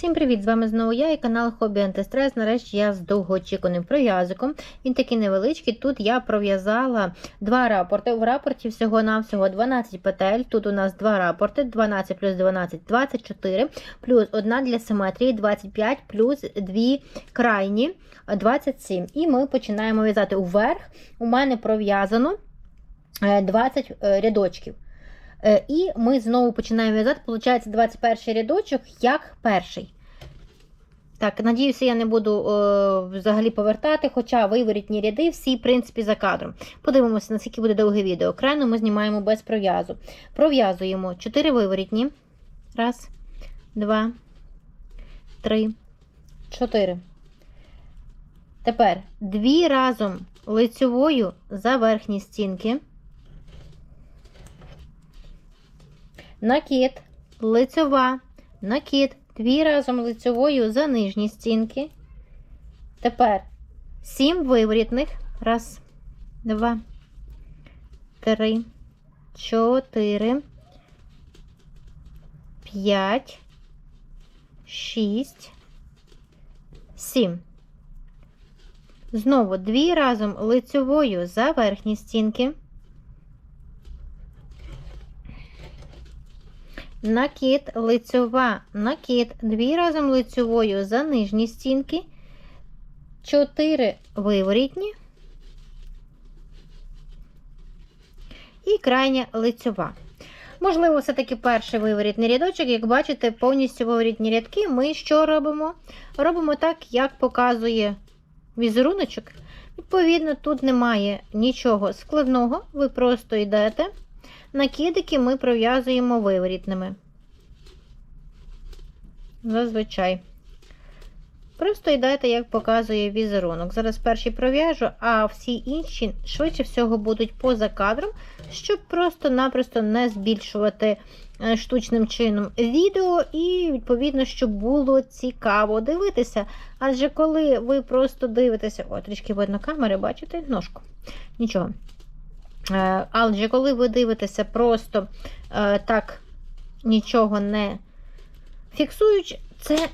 Всім привіт! З вами знову я і канал Хобі Антистрес. Нарешті я з довгоочікуваним пров'язиком. Він такий невеличкий. Тут я пров'язала два рапорти. В рапорті всього-навсього 12 петель. Тут у нас два рапорти: 12 плюс 12 24, плюс одна для симетрії 25, плюс дві крайні 27. І ми починаємо в'язати вверх. У мене пров'язано е, 20 е, рядочків. Е, І ми знову починаємо в'язати, виходить, 21 рядочок як перший. Так, надіюся, я не буду е, взагалі повертати, хоча виворітні ряди всі, в принципі, за кадром. Подивимося, наскільки буде довге відео. Крайну ми знімаємо без пров'язу. Пров'язуємо 4 виворітні. Раз, два, три, чотири. Тепер дві разом лицьовою за верхні стінки. Накид, лицьова, накид, дві разом лицьовою за нижні стінки. Тепер сім виворітних. Раз, два, три, чотири, п'ять, шість, сім. Знову дві разом лицьовою за верхні стінки. Накид, лицьова, накид, дві разом лицьовою за нижні стінки, 4 виворітні і крайня лицьова. Можливо, все-таки перший виворітний рядочок, як бачите, повністю виворітні рядки ми що робимо? Робимо так, як показує візеруночок. Відповідно, тут немає нічого складного, ви просто йдете. Накидики ми пров'язуємо виворітними. Зазвичай. Просто йдете, як показує візерунок. Зараз перший пров'яжу, а всі інші, швидше всього, будуть поза кадром, щоб просто-напросто не збільшувати е, штучним чином відео, і, відповідно, щоб було цікаво дивитися. Адже коли ви просто дивитеся, о, трішки видно камери, бачите, ножку. Нічого. Е, Адже коли ви дивитеся просто е, так нічого не фіксуючи, це, е,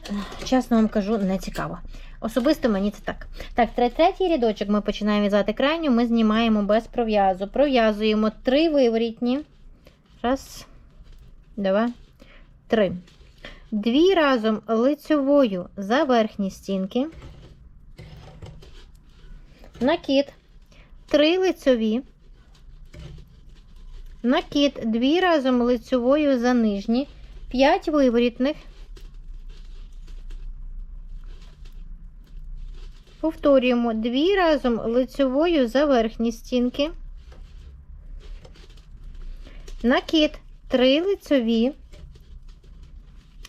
чесно вам кажу, не цікаво. Особисто мені це так. Так, третій рядочок ми починаємо в'язати крайню, ми знімаємо без пров'язу. Пров'язуємо три виворітні. Раз, два, три. Дві разом лицьовою за верхні стінки. Накид. Три лицьові. Накид дві разом лицьовою за нижні, 5 виворітних. Повторюємо дві разом лицьовою за верхні стінки. Накид 3 лицьові.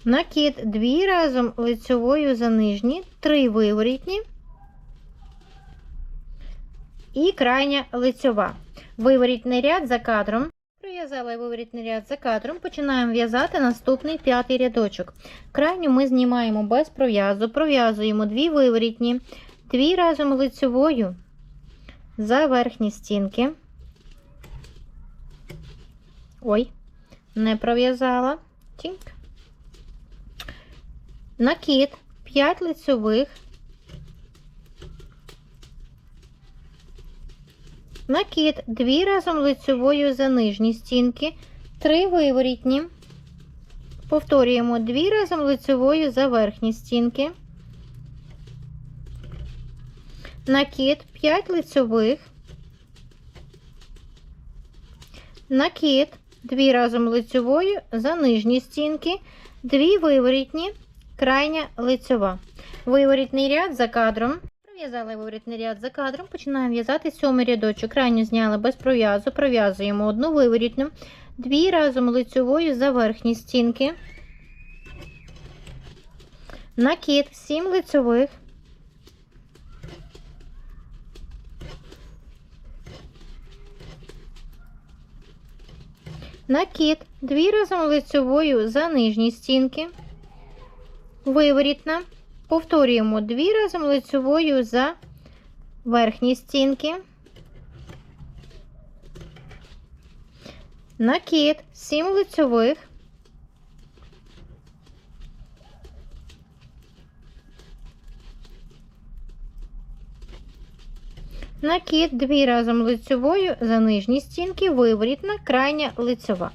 Накид дві разом лицьовою за нижні, 3 виворітні. І крайня лицьова. Виворітний ряд за кадром. Пров'язала виворітний ряд за кадром, починаємо в'язати наступний п'ятий рядочок. Крайню ми знімаємо без пров'язу, пров'язуємо дві виворітні, дві разом лицьовою за верхні стінки. Ой, не пров'язала. Накид 5 лицьових. Накид дві разом лицьовою за нижні стінки, три виворітні. Повторюємо дві разом лицьовою за верхні стінки. Накид 5 лицьових. Накид дві разом лицьовою за нижні стінки, дві виворітні, крайня лицьова. Виворітний ряд за кадром. Пров'язали виворітний ряд за кадром, починаємо в'язати сьомий рядочок. Крайню зняли без пров'язу, пров'язуємо одну виворітну, дві разом лицьовою за верхні стінки, накид, 7 лицьових, накид, дві разом лицьовою за нижні стінки, виворітна. Повторюємо дві разом лицевою за верхні стінки. Накид 7 лицевих. Накид дві разом лицевою за нижні стінки, виворітна, крайня лицева.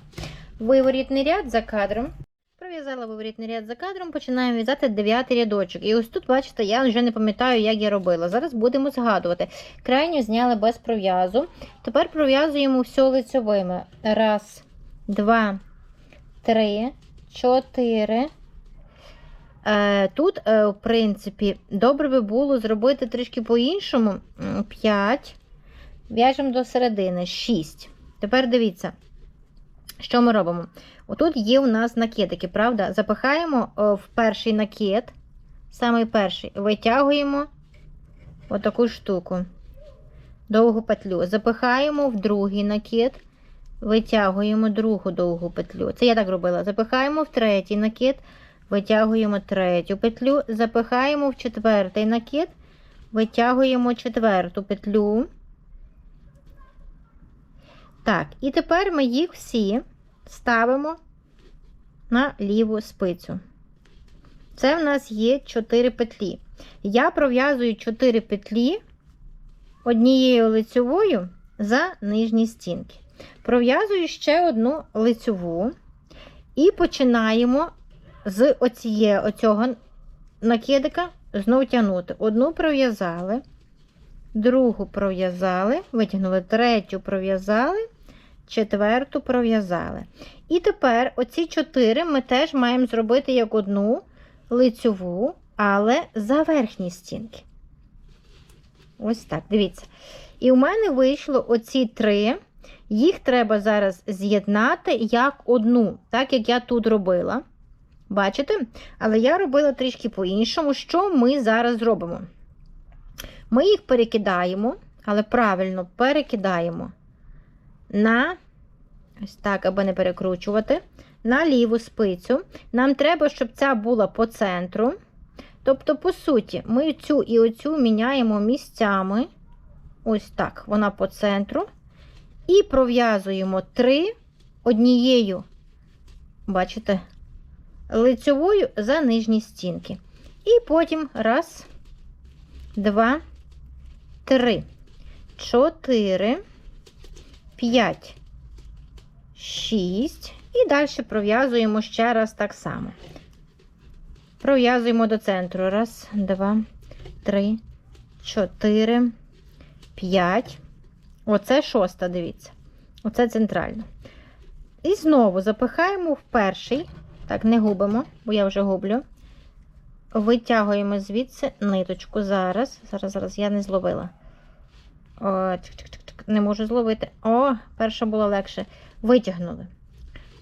Виворітний ряд за кадром. Пров'язала виворітний ряд за кадром, починаємо в'язати дев'ятий рядочок. І ось тут, бачите, я вже не пам'ятаю, як я робила. Зараз будемо згадувати. Крайню зняли без пров'язу. Тепер пров'язуємо все лицьовими. Раз, два, три, чотири. Е, Тут, е, в принципі, добре би було зробити трішки по-іншому. 5. В'яжемо до середини. 6. Тепер дивіться, що ми робимо. Отут є у нас накидики, правда? Запихаємо в перший накид, самий перший, витягуємо отаку штуку, довгу петлю. Запихаємо в другий накид, витягуємо другу довгу петлю. Це я так робила. Запихаємо в третій накид, витягуємо третю петлю, запихаємо в четвертий накид, витягуємо четверту петлю. Так, і тепер ми їх всі ставимо на ліву спицю. Це в нас є 4 петлі. Я пров'язую 4 петлі однією лицьовою за нижні стінки. Пров'язую ще одну лицьову і починаємо з оціє, оцього накидика знову тягнути. Одну пров'язали, другу пров'язали, витягнули, третю пров'язали, четверту пров'язали. І тепер оці чотири ми теж маємо зробити як одну лицьову, але за верхні стінки. Ось так, дивіться. І у мене вийшло оці три. Їх треба зараз з'єднати як одну, так як я тут робила. Бачите? Але я робила трішки по-іншому. Що ми зараз зробимо? Ми їх перекидаємо, але правильно перекидаємо на ось так, аби не перекручувати, на ліву спицю. Нам треба, щоб ця була по центру. Тобто, по суті, ми цю і оцю міняємо місцями. Ось так, вона по центру. І пров'язуємо три однією, бачите, лицьовою за нижні стінки. І потім раз, два, три, чотири, п'ять, шість. І далі пров'язуємо ще раз так само. Пров'язуємо до центру. Раз, два, три, чотири, п'ять. Оце шоста, дивіться. Оце центральна. І знову запихаємо в перший. Так, не губимо, бо я вже гублю. Витягуємо звідси ниточку. Зараз. Зараз, зараз я не зловила. О, чик-чик-чик, Не можу зловити. О, перша була легше. Витягнули.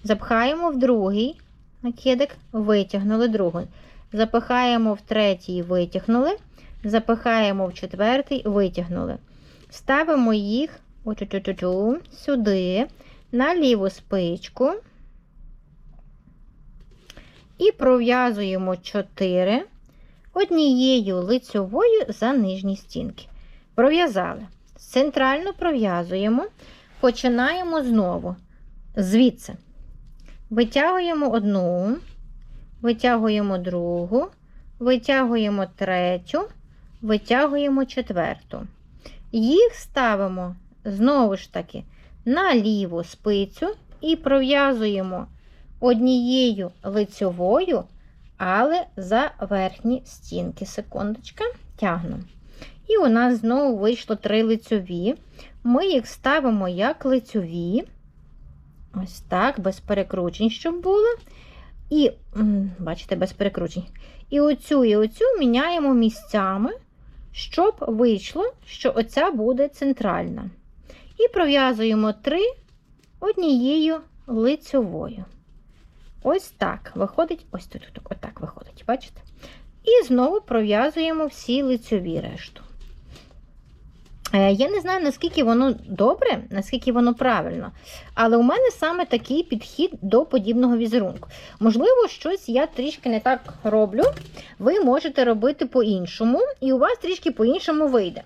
Запхаємо в другий накидик, витягнули другий. Запихаємо в третій, витягнули. Запихаємо в четвертий, витягнули. Ставимо їх сюди, на ліву спичку. І пров'язуємо 4 однією лицьовою за нижні стінки. Пров'язали. Центрально пров'язуємо, починаємо знову. Звідси. Витягуємо одну, витягуємо другу, витягуємо третю, витягуємо четверту. Їх ставимо знову ж таки на ліву спицю і пров'язуємо однією лицьовою, але за верхні стінки. Секундочка, тягну. І у нас знову вийшло три лицьові. Ми їх ставимо як лицьові. Ось так, без перекручень, щоб було. І, бачите, без перекручень. І оцю і оцю міняємо місцями, щоб вийшло, що оця буде центральна. І пров'язуємо три однією лицьовою. Ось так виходить, ось тут, отак виходить, бачите? І знову пров'язуємо всі лицьові решту. Е, Я не знаю, наскільки воно добре, наскільки воно правильно. Але у мене саме такий підхід до подібного візерунку. Можливо, щось я трішки не так роблю. Ви можете робити по-іншому, і у вас трішки по-іншому вийде.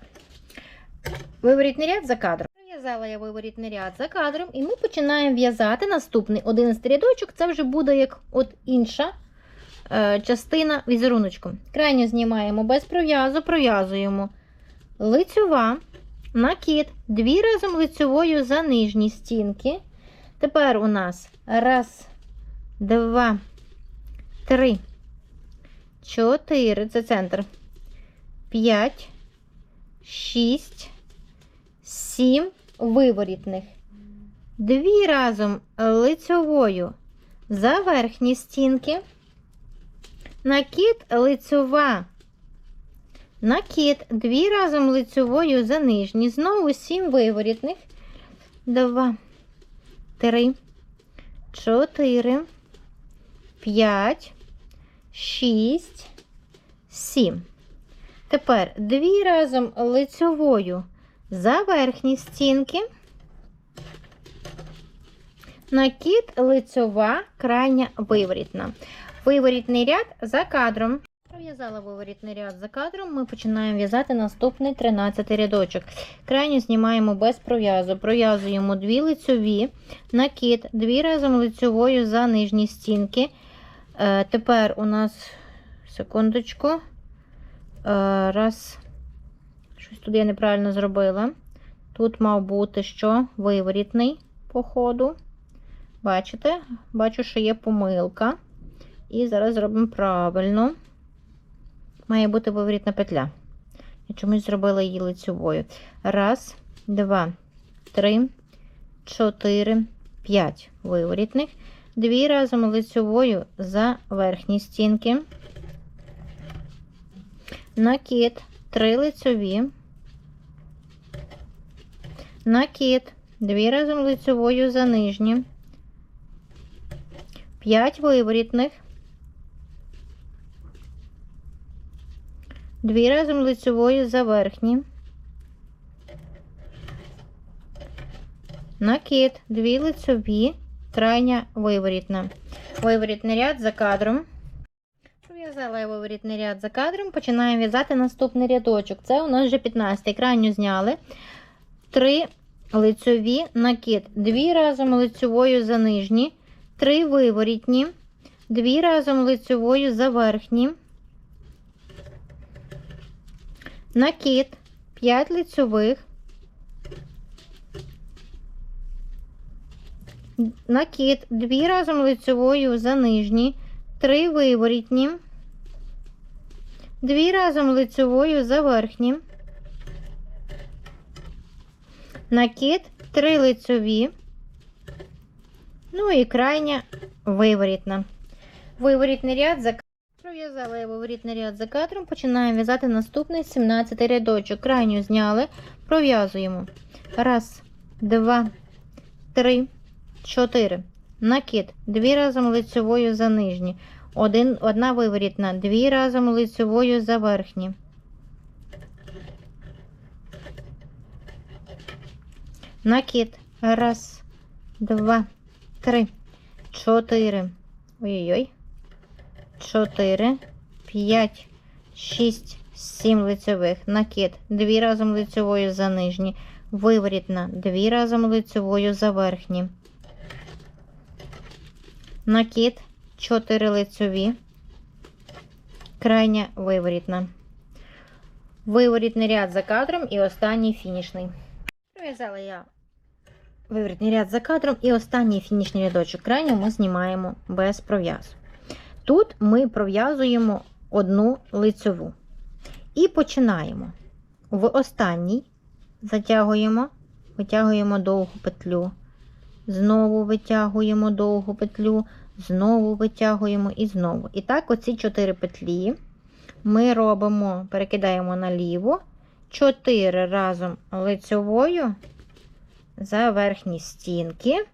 Виворітний ряд за кадром. В'язала я виворітний ряд за кадром, і ми починаємо в'язати наступний 11 рядочок. Це вже буде як от інша е, частина візеруночку. Крайню знімаємо без пров'язу, пров'язуємо лицьова накид, дві разом лицьовою за нижні стінки. Тепер у нас раз, два, три, чотири, це центр, п'ять, шість, сім виворітних. Дві разом лицьовою за верхні стінки. Накид лицьова. Накид дві разом лицьовою за нижні. Знову сім виворітних. Два, три, чотири, п'ять, шість, сім. Тепер дві разом лицьовою за верхні стінки. Накид лицьова крайня виворітна. Виворітний ряд за кадром. Пров'язала виворітний ряд за кадром. Ми починаємо в'язати наступний 13 рядочок. Крайню знімаємо без пров'язу. Пров'язуємо дві лицьові, накид, дві разом лицьовою за нижні стінки. Е, тепер у нас секундочку. Е, раз. Щось тут я неправильно зробила. Тут мав бути що? Виворітний по ходу. Бачите? Бачу, що є помилка. І зараз зробимо правильно. Має бути виворітна петля. Я чомусь зробила її лицьовою. Раз, два, три, чотири, п'ять виворітних. Дві разом лицьовою за верхні стінки. Накид, три лицьові. Накид, дві разом лицьовою за нижні. 5 виворітних, 2 разом лицевою за верхні, накид, 2 лицеві, крайня виворітна. Виворітний ряд за кадром. Пров'язала я виворітний ряд за кадром, починаємо в'язати наступний рядочок. Це у нас вже 15 крайню зняли. 3 лицеві, накид, 2 разом лицевою за нижні. 3 виворітні, 2 разом лицевою за верхні, накид, 5 лицьових, накид, 2 разом лицевою за нижні, 3 виворітні, 2 разом лицевою за верхні, накид, 3 лицеві, Ну і крайня виворітна. Виворітний ряд Пров'язала я виворітний ряд за кадром, починаємо в'язати наступний 17 рядочок. Крайню зняли, пров'язуємо. Раз, два, три, чотири. Накид. Дві разом лицевою за нижні. Один, Одна виворітна, дві разом лицевою за верхні. Накид. Раз, два, три, чотири. Ой-ой-ой. Чотири, п'ять, шість, сім лицевих. Накид. Дві разом лицевою за нижні. Виворітна. Дві разом лицевою за верхні. Накид. Чотири лицеві. Крайня виворітна. Виворітний ряд за кадром і останній фінішний. Прив'язала я виворітний ряд за кадром і останній фінішний рядочок крайнього ми знімаємо без пров'язу. Тут ми пров'язуємо одну лицеву. І починаємо. В останній затягуємо, витягуємо довгу петлю, знову витягуємо довгу петлю, знову витягуємо і знову. І так, оці 4 петлі ми робимо, перекидаємо наліво, 4 разом лицевою за верхні стінки.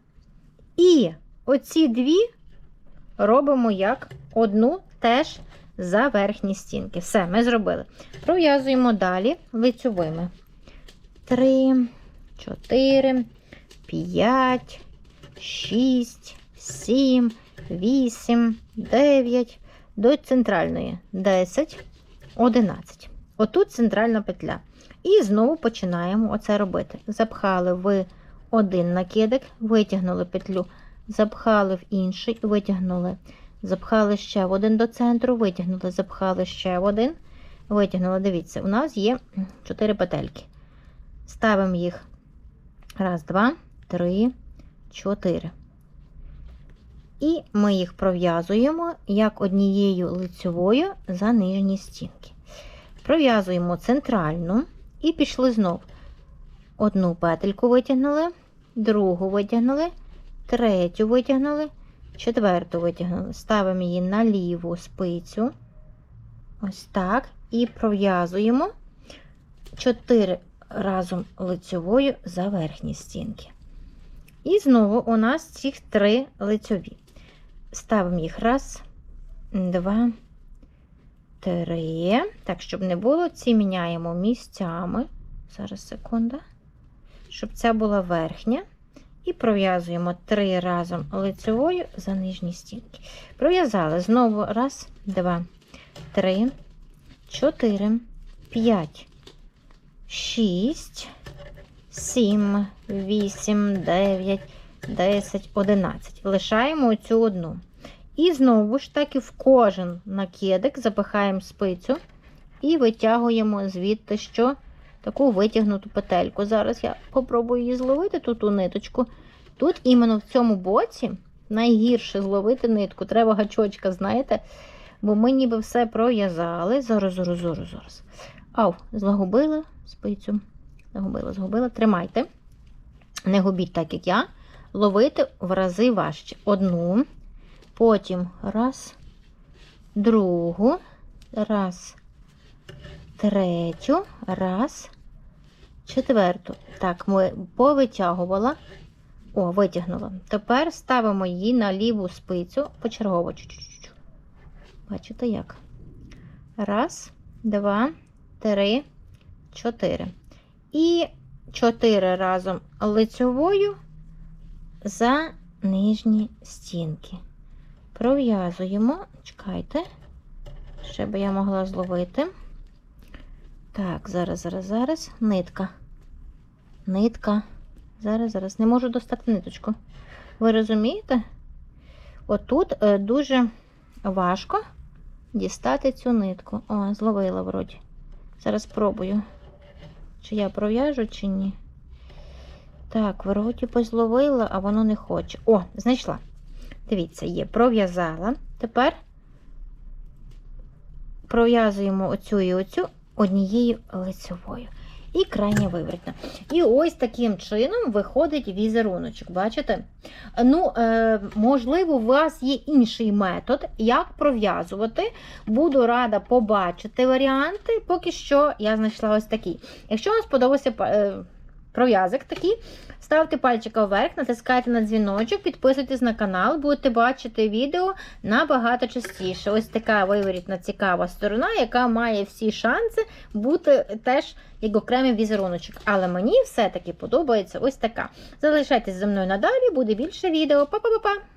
І оці дві робимо як одну теж за верхні стінки. Все, ми зробили. Пров'язуємо далі лицьовими. 3, 4, 5, 6, 7, 8, 9, до центральної 10, 11. Отут центральна петля. І знову починаємо оце робити. Запхали в один накидик, витягнули петлю, запхали в інший, витягнули, запхали ще в один до центру, витягнули, запхали ще в один, витягнули. Дивіться, у нас є 4 петельки. ставимо їх. Раз, два, три, чотири. І ми їх пров'язуємо як однією лицьовою за нижні стінки. Пров'язуємо центральну і пішли знов. Одну петельку витягнули, другу витягнули, третю витягнули, четверту витягнули. Ставимо її на ліву спицю. Ось так. І пров'язуємо 4 разом лицьовою за верхні стінки. І знову у нас цих три лицьові. Ставимо їх раз, два, три. Так, щоб не було, ці міняємо місцями. Зараз секунда. Щоб ця була верхня. І пров'язуємо три разом лицевою за нижні стінки. Пров'язали знову раз, два, три, чотири, п'ять, шість, сім, вісім, дев'ять, десять, одинадцять. Лишаємо цю одну. І знову ж таки в кожен накидик запихаємо спицю і витягуємо звідти що таку витягнуту петельку. Зараз я попробую її зловити тут у ниточку. Тут іменно в цьому боці найгірше зловити нитку. Треба гачочка, знаєте, бо ми ніби все пров'язали. Зараз, зараз, зараз, зараз. Ау, злагубила спицю. Загубила, згубила. Тримайте. Не губіть так, як я. Ловити в рази важче. Одну. Потім раз, другу, раз, третю, раз, четверту. Так, ми повитягувала. О, витягнула. Тепер ставимо її на ліву спицю почергово. Чу-чу-чу. Бачите як? Раз, два, три, чотири. І чотири разом лицьовою за нижні стінки. Пров'язуємо, чекайте, щоб я могла зловити. Так, зараз, зараз, зараз. Нитка. Нитка. Зараз, зараз. Не можу достати ниточку. Ви розумієте? Отут е, дуже важко дістати цю нитку. О, зловила вроді. Зараз спробую, чи я пров'яжу, чи ні. Так, вроді позловила, а воно не хоче. О, знайшла. Дивіться, є, пров'язала. Тепер пров'язуємо оцю і оцю однією лицевою. І крайня вивертна. І ось таким чином виходить візеруночок. Бачите? Ну, е, можливо, у вас є інший метод, як пров'язувати. Буду рада побачити варіанти. Поки що я знайшла ось такий. Якщо вам сподобався е, пров'язок такий, ставте пальчика вверх, натискайте на дзвіночок, підписуйтесь на канал, будете бачити відео набагато частіше. Ось така виворітна цікава сторона, яка має всі шанси бути теж як окремий візеруночок. Але мені все-таки подобається ось така. Залишайтесь зі мною надалі, буде більше відео. Па-па-па-па!